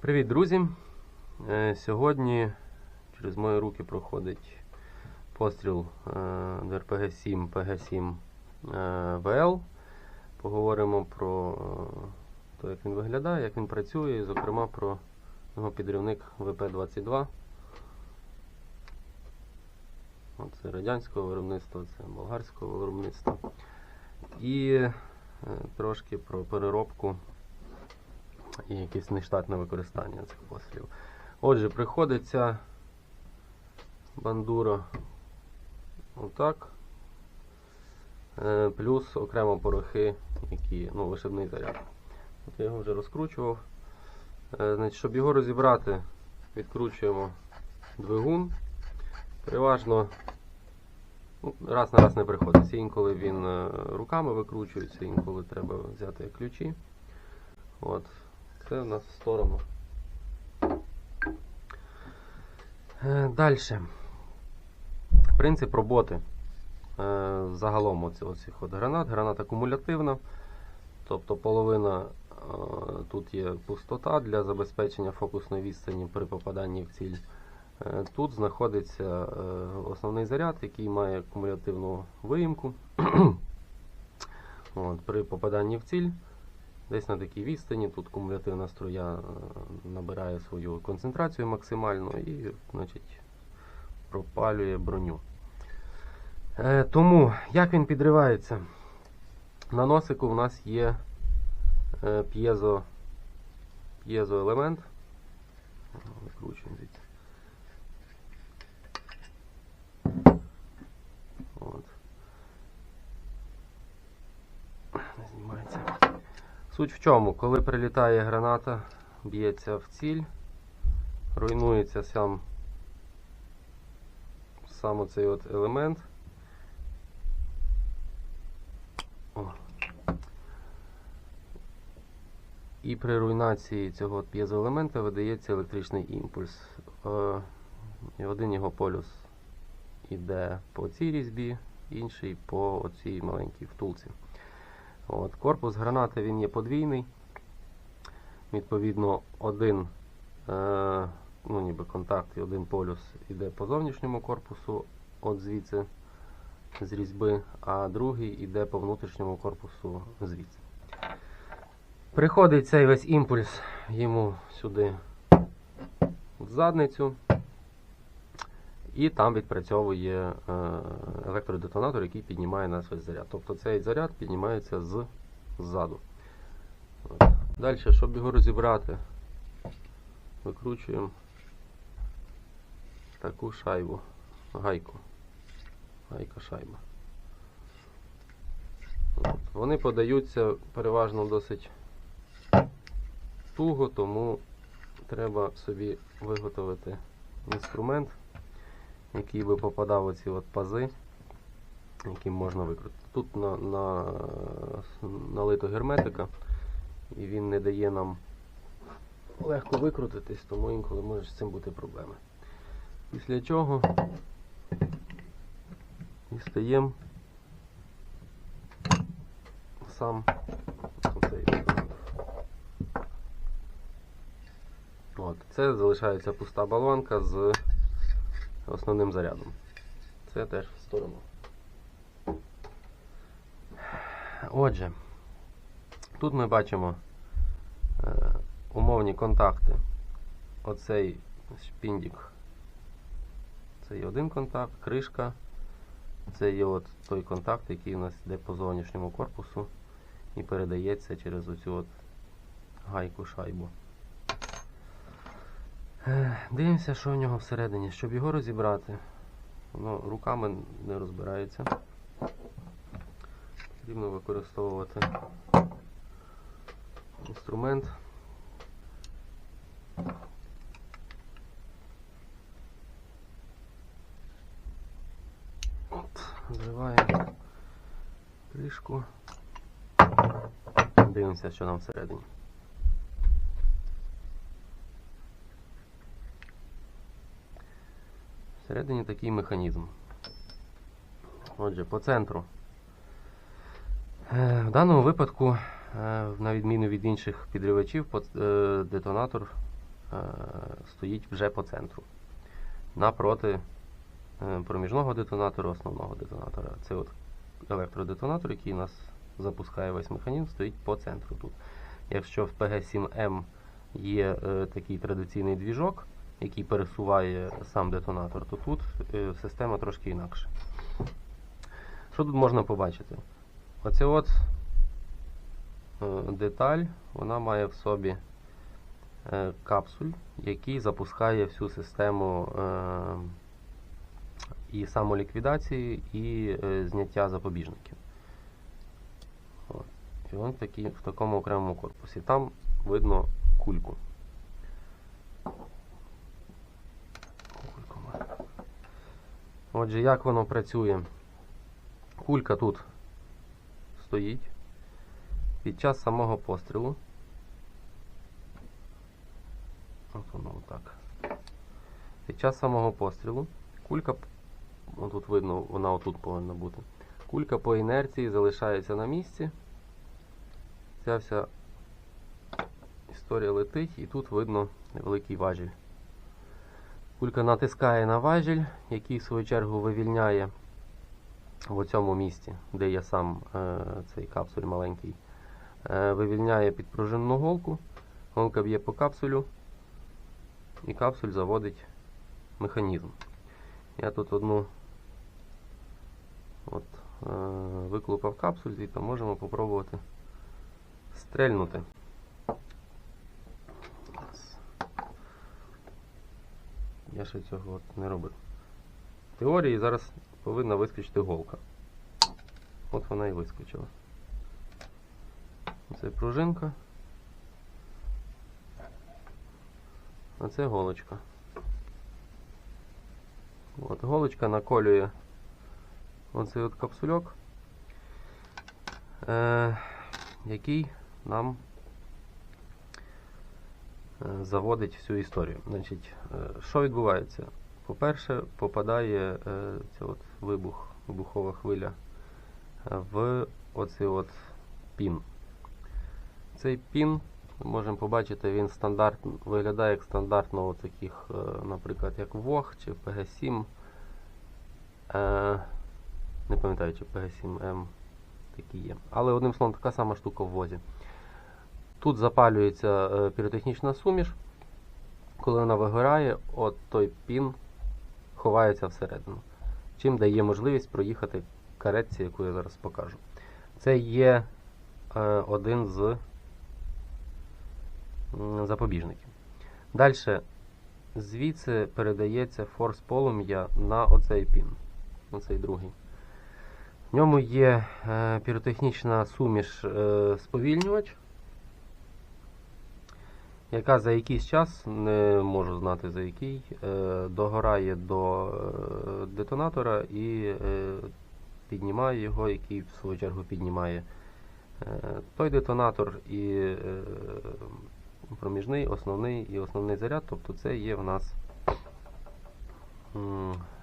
Привіт, друзі! Е, Сьогодні через мої руки проходить постріл е, до РПГ-7 ПГ-7 е, ВЛ. Поговоримо про те, як він виглядає, як він працює, і, зокрема про його підривник ВП-22. Це радянського виробництва, це болгарського виробництва. І трошки про переробку і якесь нештатне використання цих пострілів. Отже, приходиться бандура отак. Е, Плюс окремо порохи, які, ну, вишибний заряд. От я його вже розкручував. Е, Значить, щоб його розібрати, відкручуємо двигун. Переважно ну, раз на раз не приходиться. Інколи він е, руками викручується, інколи треба взяти ключі. От. Це в нас в сторону. Далі. Принцип роботи. Е, Загалом оцих от гранат. Граната кумулятивна. Тобто половина е, тут є пустота для забезпечення фокусної відстані при попаданні в ціль. Е, Тут знаходиться е, основний заряд, який має кумулятивну виїмку. От, при попаданні в ціль Десь на такій відстані, тут кумулятивна струя е, набирає свою концентрацію максимально і значить, пропалює броню. Е, тому, як він підривається? На носику в нас є е, п'єзо, п'єзоелемент. Викручуємо звідси. От. Не знімається. Суть в чому, коли прилітає граната, б'ється в ціль, руйнується сам, сам оцей от елемент. О. І при руйнації цього п'єзоелемента видається електричний імпульс. Е, і один його полюс іде по цій різьбі, інший по оцій маленькій втулці. От, корпус гранати він є подвійний. Відповідно, один е, ну, ніби контакт і один полюс йде по зовнішньому корпусу, от звідси з різьби, а другий йде по внутрішньому корпусу звідси. Приходить цей весь імпульс йому сюди в задницю. І там відпрацьовує е, електродетонатор, який піднімає нас весь заряд. Тобто цей заряд піднімається з, ззаду. Далі, щоб його розібрати, викручуємо таку шайбу, гайку. Гайка шайба. Вони подаються переважно досить туго, тому треба собі виготовити інструмент який би попадав в оці от пази, які можна викрутити. Тут на, на, налито герметика, і він не дає нам легко викрутитись, тому інколи може з цим бути проблеми. Після чого дістаємо сам оцей. От, Це залишається пуста болванка з основним зарядом. Це теж в сторону. Отже, тут ми бачимо е, умовні контакти. Оцей шпіндік. Це є один контакт, кришка. Це є от той контакт, який у нас йде по зовнішньому корпусу і передається через оцю от гайку шайбу. Е, Дивимося, що в нього всередині. Щоб його розібрати, воно руками не розбирається. Потрібно використовувати інструмент. От, Зриваємо кришку. Дивимося, що там всередині. Всередині такий механізм. Отже, по центру. Е, В даному випадку, е, на відміну від інших підривачів, е, детонатор стоїть вже по центру. Напроти проміжного детонатора, основного детонатора. Це от електродетонатор, який нас запускає весь механізм, стоїть по центру тут. Якщо в PG7M є такий традиційний двіжок, який пересуває сам детонатор, то тут е, система трошки інакша. Що тут можна побачити? Оце от е, деталь, вона має в собі е, капсуль, який запускає всю систему і самоліквідації, і зняття запобіжників. І він в такому окремому корпусі. Там видно. Кульку Отже, як воно працює? Кулька тут стоїть. Під час самого пострілу. От воно отак. Під час самого пострілу кулька, тут видно, вона отут повинна бути. Кулька по інерції залишається на місці. Ця вся історія летить і тут видно невеликий важіль. Кулька натискає на важіль, який в свою чергу вивільняє в цьому місці, де є сам е, цей капсуль маленький, е, вивільняє підпружинну голку, голка б'є по капсулю, і капсуль заводить механізм. Я тут одну е, виклупав капсуль, і можемо попробувати стрельнути. Ще цього не робив. В теорії зараз повинна вискочити голка. От вона і вискочила. Це пружинка. А це голочка. От голочка наколює оцей от капсульок, е, який нам заводить всю історію. Значить, е, що відбувається? По-перше, попадає е, цей от вибух, вибухова хвиля е, в оцей от пін. Цей пін, можемо побачити, він стандарт, виглядає як стандартно таких, е, наприклад, як ВОГ чи PG7. Е, не пам'ятаю, чи PG7M такі є. Але одним словом, така сама штука в возі. Тут запалюється е, піротехнічна суміш. Коли вона вигорає, от той пін ховається всередину. Чим дає можливість проїхати каретці, яку я зараз покажу. Це є е, один з запобіжників. Далі, звідси передається форс полум'я на оцей пін. Оцей другий. В ньому є е, піротехнічна суміш сповільнювач, яка за якийсь час, не можу знати за який, е, догорає до е, детонатора і е, піднімає його, який в свою чергу піднімає той детонатор і проміжний, основний і основний заряд. Тобто це є в нас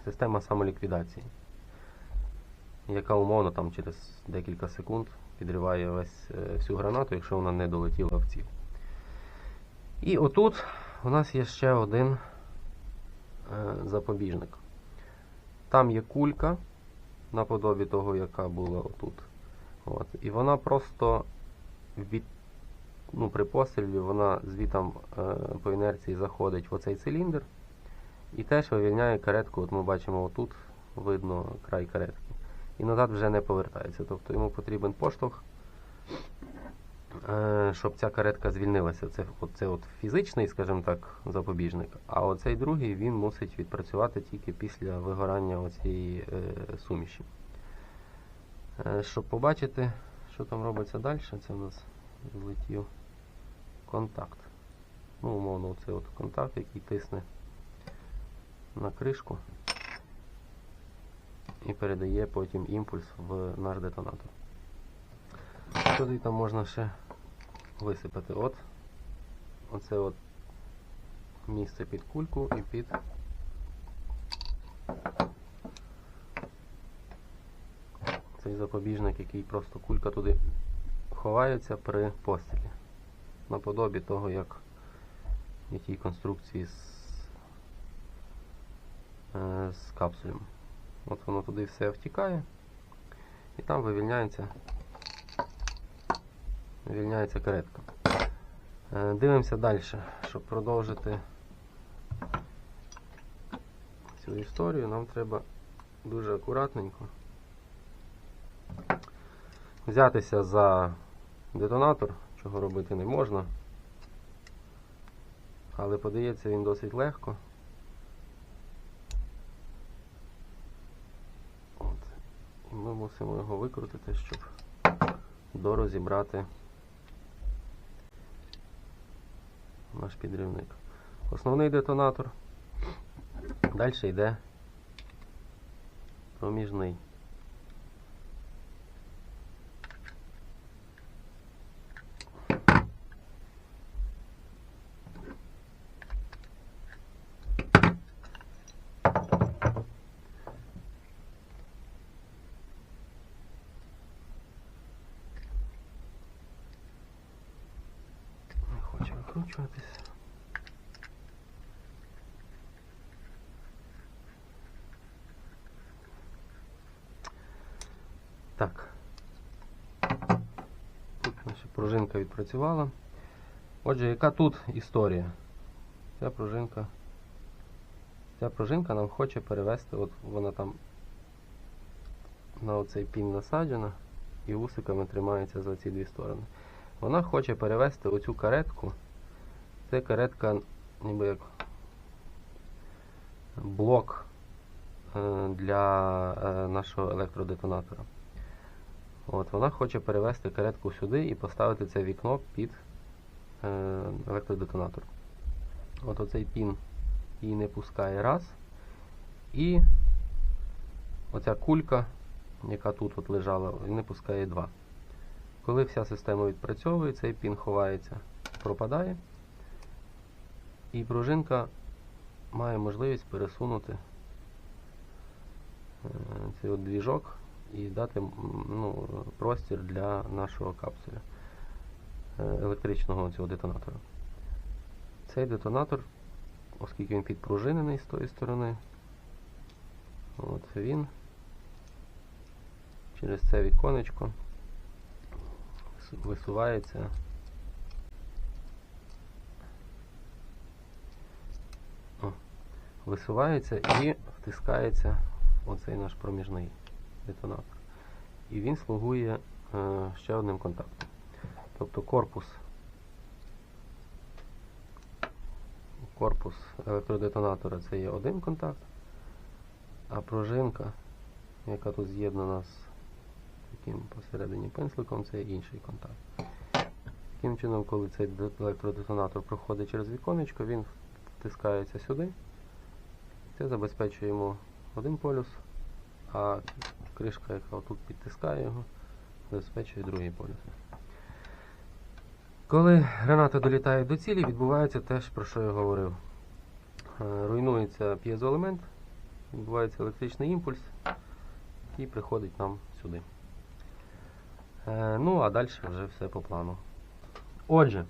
система самоліквідації, яка умовно там через декілька секунд підриває весь, всю гранату, якщо вона не долетіла в ціль. І отут у нас є ще один е, запобіжник. Там є кулька, наподобі того, яка була отут. От. І вона просто від, ну, при пострілі вона звітом е, по інерції заходить в оцей циліндр і теж вивільняє каретку. От ми бачимо отут, видно край каретки. І назад вже не повертається. Тобто йому потрібен поштовх, щоб ця каретка звільнилася. Це, це от фізичний, скажімо так, запобіжник. А оцей другий він мусить відпрацювати тільки після вигорання оцієї е, суміші. Е, Щоб побачити, що там робиться далі, це у нас злетів контакт. Ну, умовно, це контакт, який тисне на кришку і передає потім імпульс в наш детонатор. Туди там можна ще висипати от оце от місце під кульку і під цей запобіжник, який просто кулька туди ховається при пострілі. Наподобі того, як якій конструкції з, е, з капсулем. От воно туди все втікає і там вивільняється, вивільняється каретка. Е, Дивимося далі, щоб продовжити цю історію, нам треба дуже акуратненько взятися за детонатор, чого робити не можна. Але подається він досить легко. От. І ми мусимо його викрутити, щоб дорозібрати наш підривник. Основний детонатор. Далі йде проміжний. Не хоче викручуватись. Так. Тут наша пружинка відпрацювала. Отже, яка тут історія? Ця пружинка. Ця пружинка нам хоче перевести, от вона там на оцей пін насаджена і вусиками тримається за ці дві сторони. Вона хоче перевести оцю каретку. Це каретка ніби як блок е, для е, нашого електродетонатора. От, вона хоче перевести каретку сюди і поставити це вікно під е, електродетонатор. От оцей пін її не пускає раз. І оця кулька, яка тут от лежала, не пускає два. Коли вся система відпрацьовує, цей пін ховається, пропадає. І пружинка має можливість пересунути е, цей от двіжок і дати ну, простір для нашого капсуля е, електричного цього детонатора. Цей детонатор, оскільки він підпружинений з тої сторони, от він через це віконечко висувається висувається і втискається оцей наш проміжний детонатор. І він слугує е, ще одним контактом. Тобто корпус корпус електродетонатора це є один контакт, а пружинка, яка тут з'єднана з таким посередині пензликом, це інший контакт. Таким чином, коли цей електродетонатор проходить через віконечко, він втискається сюди. Це забезпечує йому один полюс, а кришка, яка тут підтискає його, забезпечує другий полюс. Коли граната долітає до цілі, відбувається те, про що я говорив. Е, Руйнується п'єзоелемент, відбувається електричний імпульс і приходить нам сюди. Е, Ну, а далі вже все по плану. Отже,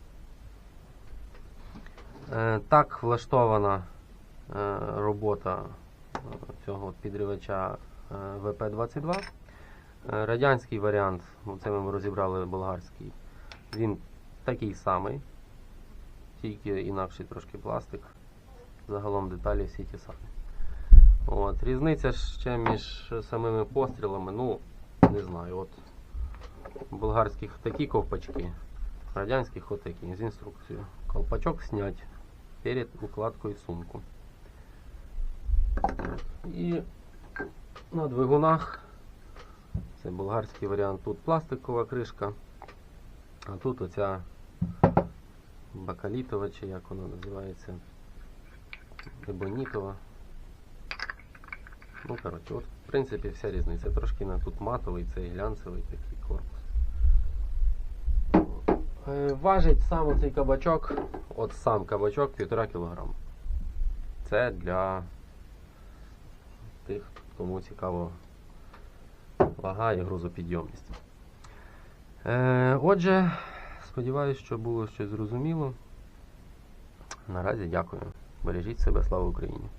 е, так влаштована робота цього підривача ВП-22. Е, Радянський варіант, ну, це ми розібрали болгарський, він такий самий, тільки інакший трошки пластик. Загалом деталі всі ті самі. От, різниця ще між самими пострілами, ну, не знаю, от болгарських такі ковпачки, радянських отакі, з інструкцією. Колпачок снять перед укладкою сумку. І на двигунах, це болгарський варіант, тут пластикова кришка, а тут оця бакалітова, чи як вона називається, ебонітова. Ну, коротше, от, в принципі, вся різниця. Трошки на тут матовий, цей глянцевий такий корпус. Е, Важить сам цей кабачок, от сам кабачок 1,5 кг. Це для тих, кому цікаво вага і грузопідйомність. Е, отже, сподіваюся, що було щось зрозуміло. Наразі дякую. Бережіть себе, слава Україні!